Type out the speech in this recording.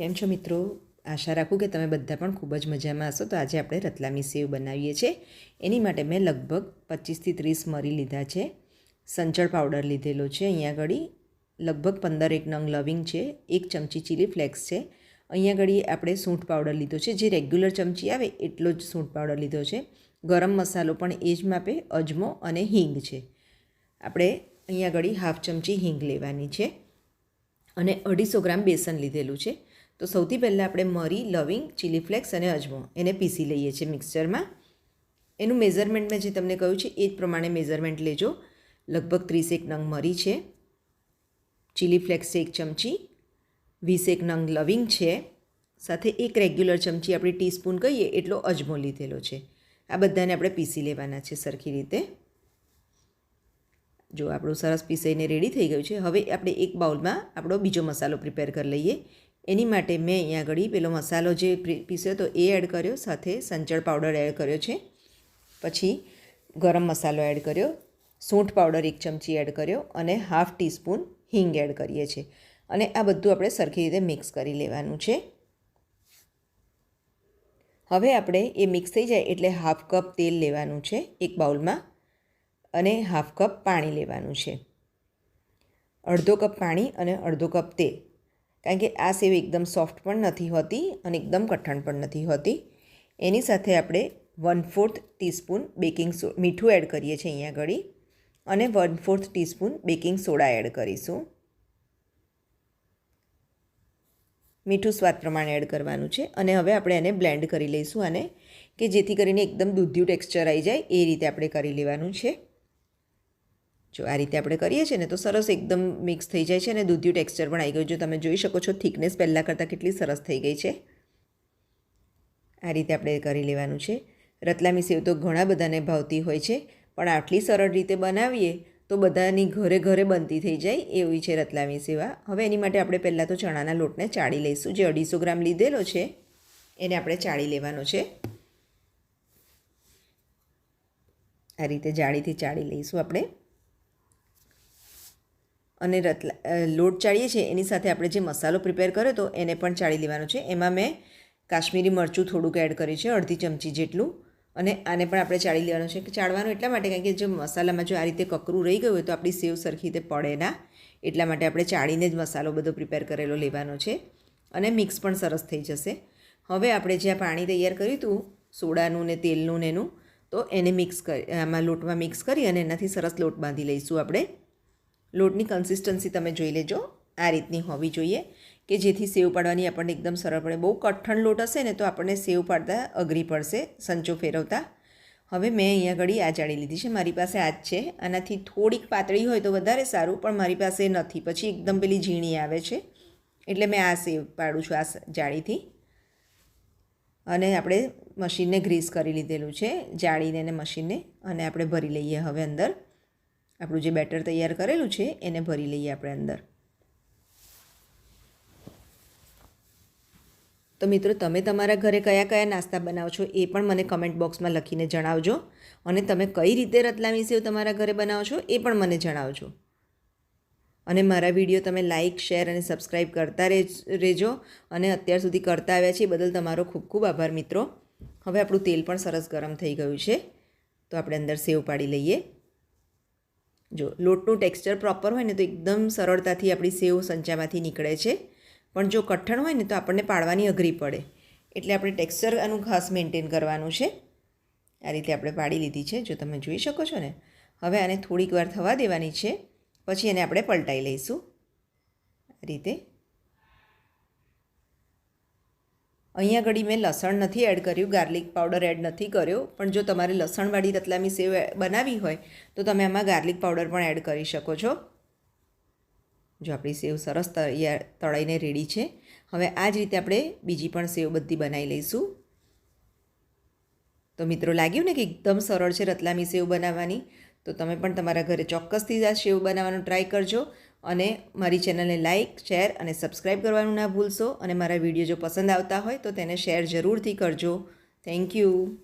કેમ છો મિત્રો? આશા રાખું કે તમે બધા પણ ખૂબ જ મજામાં હશો. તો આજે આપણે રતલામી સેવ બનાવીએ છીએ. એની માટે મેં લગભગ પચીસથી ત્રીસ મરી લીધા છે. સંચળ પાવડર લીધેલો છે અહીંયા ઘડી લગભગ પંદર એક નંગ લવિંગ છે. એક ચમચી ચીલી ફ્લેક્સ છે. અહીંયા ઘડી આપણે સૂંઠ પાવડર લીધો છે. જે રેગ્યુલર ચમચી આવે એટલો જ સૂંઠ પાવડર લીધો છે. ગરમ મસાલો પણ એ જ માપે અજમો અને હિંગ છે. આપણે અહીંયા ઘડી હાફ ચમચી હિંગ લેવાની છે. અને અઢીસો ગ્રામ બેસન લીધેલું છે. તો સૌથી પહેલાં આપણે મરી, લવિંગ, ચીલી ફ્લેક્સ અને અજમો એને પીસી લઈએ છીએ મિક્સચરમાં એનું મેઝરમેન્ટ મેં જે તમને કહ્યું છે એ જ પ્રમાણે મેઝરમેન્ટ લેજો. લગભગ ત્રીસેક નંગ મરી છે. ચીલી ફ્લેક્સ છે એક ચમચી. વીસેક નંગ લવિંગ છે. સાથે એક રેગ્યુલર ચમચી આપણી ટીસ્પૂન કહીએ એટલો અજમો લીધેલો છે. આ બધાને આપણે પીસી લેવાના છે સરખી રીતે. જો આપણું સરસ પીસાઈને રેડી થઈ ગયું છે, હવે આપણે એક બાઉલમાં આપણો બીજો મસાલો પ્રિપેર કરી લઈએ. એની માટે મેં અહીંયા આગળ પેલો મસાલો જે પીસ્યો તો એ એડ કર્યો, સાથે સંચળ પાવડર એડ કર્યો છે. પછી ગરમ મસાલો એડ કર્યો, સૂંઠ પાવડર એક ચમચી એડ કર્યો અને હાફ ટીસ્પૂન હિંગ એડ કરીએ છીએ. અને આ બધું આપણે સરખી રીતે મિક્સ કરી લેવાનું છે. હવે આપણે એ મિક્સ થઈ જાય એટલે હાફ કપ તેલ લેવાનું છે એક બાઉલમાં અને હાફ કપ પાણી લેવાનું છે. અડધો કપ પાણી અને અડધો કપ તેલ. કારણ કે આ સેવ એકદમ સોફ્ટ પણ નથી હોતી અને એકદમ કઠણ પણ નથી હોતી. એની સાથે આપણે વન ફોર્થ ટીસ્પૂન બેકિંગ સો મીઠું એડ કરીએ છીએ અહીંયા આગળ અને one fourth teaspoon baking soda add કરીશું. મીઠું સ્વાદ પ્રમાણે એડ કરવાનું છે અને હવે આપણે એને બ્લેન્ડ કરી લઈશું આને, કે જેથી કરીને એકદમ દૂધિયું ટેક્સચર આવી જાય એ રીતે આપણે કરી લેવાનું છે. જો આ રીતે આપણે કરીએ છીએ ને તો સરસ એકદમ મિક્સ થઈ જાય છે અને દૂધિયું ટેક્સચર પણ આવી ગયું. જો તમે જોઈ શકો છો, થિકનેસ પહેલાં કરતાં કેટલી સરસ થઈ ગઈ છે. આ રીતે આપણે કરી લેવાનું છે. રતલામી સેવ તો ઘણા બધાને ભાવતી હોય છે, પણ આટલી સરળ રીતે બનાવીએ તો બધાની ઘરે ઘરે બનતી થઈ જાય એવી છે રતલામી સેવા. હવે એની માટે આપણે પહેલાં તો ચણાના લોટને ચાળી લઈશું. જે અઢીસો ગ્રામ લીધેલો છે, એને આપણે ચાળી લેવાનો છે. આ રીતે જાળીથી ચાળી લઈશું આપણે. અને રતલા લોટ ચાળીએ છીએ, એની સાથે આપણે જે મસાલો પ્રિપેર કર્યો હતો એને પણ ચાળી લેવાનો છે. એમાં મેં કાશ્મીરી મરચું થોડુંક એડ કર્યું છે, અડધી ચમચી જેટલું. અને આને પણ આપણે ચાળી લેવાનું છે. ચાળવાનું એટલા માટે કારણ કે જો મસાલામાં જો આ રીતે કકરું રહી ગયું હોય તો આપણી સેવ સરખી રીતે પડે ના. એટલા માટે આપણે ચાળીને જ મસાલો બધો પ્રિપેર કરેલો લેવાનો છે. અને મિક્સ પણ સરસ થઈ જશે. હવે આપણે જ્યાં પાણી તૈયાર કર્યું હતું, સોડાનું ને તેલનું ને એનું, તો એને મિક્સ કરી આમાં લોટમાં મિક્સ કરી અને એનાથી સરસ લોટ બાંધી લઈશું આપણે. લોટની કન્સિસ્ટન્સી તમે જોઈ લેજો. આ રીતની હોવી જોઈએ કે જેથી સેવ પાડવાની આપણને એકદમ સરળ પડે બહુ કઠણ લોટ હશે ને તો આપણને સેવ પાડતા અઘરી પડશે સંચો ફેરવતા. હવે મેં અહીંયા ઘડી આ જાળી લીધી છે. મારી પાસે આ જ છે. આનાથી થોડીક પાતળી હોય તો વધારે સારું, પણ મારી પાસે નથી. પછી એકદમ પેલી ઝીણી આવે છે. એટલે મેં આ સેવ પાડું છું આ જાળીથી. અને આપણે મશીનને ગ્રીસ કરી લીધેલું છે. જાળીને મશીનને અને આપણે ભરી લઈએ હવે અંદર. આપણું જે બેટર તૈયાર કરેલું છે, એને ભરી લઈએ આપણે અંદર. તો મિત્રો, તમે તમારા ઘરે કયા કયા નાસ્તા બનાવો છો એ પણ મને કમેન્ટ બોક્સમાં લખીને જણાવજો. અને તમે કઈ રીતે રતલામી સેવ તમારા ઘરે બનાવો છો એ પણ મને જણાવજો. અને મારા વીડિયો તમે લાઇક શેર અને સબસ્ક્રાઈબ કરતા રહેજો અને અત્યાર સુધી કરતા આવ્યા છે એ બદલ તમારો ખૂબ ખૂબ આભાર મિત્રો. હવે આપણું તેલ પણ સરસ ગરમ થઈ ગયું છે. તો આપણે અંદર સેવ પાડી લઈએ. જો લોટનું ટેક્સચર પ્રોપર હોય ને તો એકદમ સરળતાથી આપણી સેવ સંચામાંથી નીકળે છે. પણ જો કઠણ હોય ને તો આપણને પાડવાની અઘરી પડે. એટલે આપણે ટેક્સચર આનું ખાસ મેન્ટેન કરવાનું છે. આ રીતે આપણે પાડી લીધી છે, જો તમે જોઈ શકો છો ને. હવે આને થોડીક વાર થવા દેવાની છે, પછી એને આપણે પલટાઈ લઈશું. આ રીતે અહીંયા ઘડી મેં લસણ નથી એડ કર્યું ગાર્લિક પાવડર એડ નથી કર્યો, પણ જો તમારે લસણવાળી રતલામી સેવ બનાવી હોય, તો તમે આમાં ગાર્લિક પાવડર પણ એડ કરી શકો છો. જો આપણી સેવ સરસ તૈયાર તળાઈને રેડી છે. હવે આ જ રીતે આપણે બીજી પણ સેવ બધી બનાવી લઈશું. તો મિત્રો, લાગ્યું ને કે એકદમ સરળ છે રતલામી સેવ બનાવવાની? તો તમે પણ તમારા ઘરે ચોક્કસથી આ સેવ બનાવવાનું ટ્રાય કરજો. અને મારી ચેનલને લાઇક શેર અને સબસ્ક્રાઈબ કરવાનું ના ભૂલશો અને મારા વીડિયો જો પસંદ આવતા હોય તો તેને શેર જરૂરથી કરજો. Thank you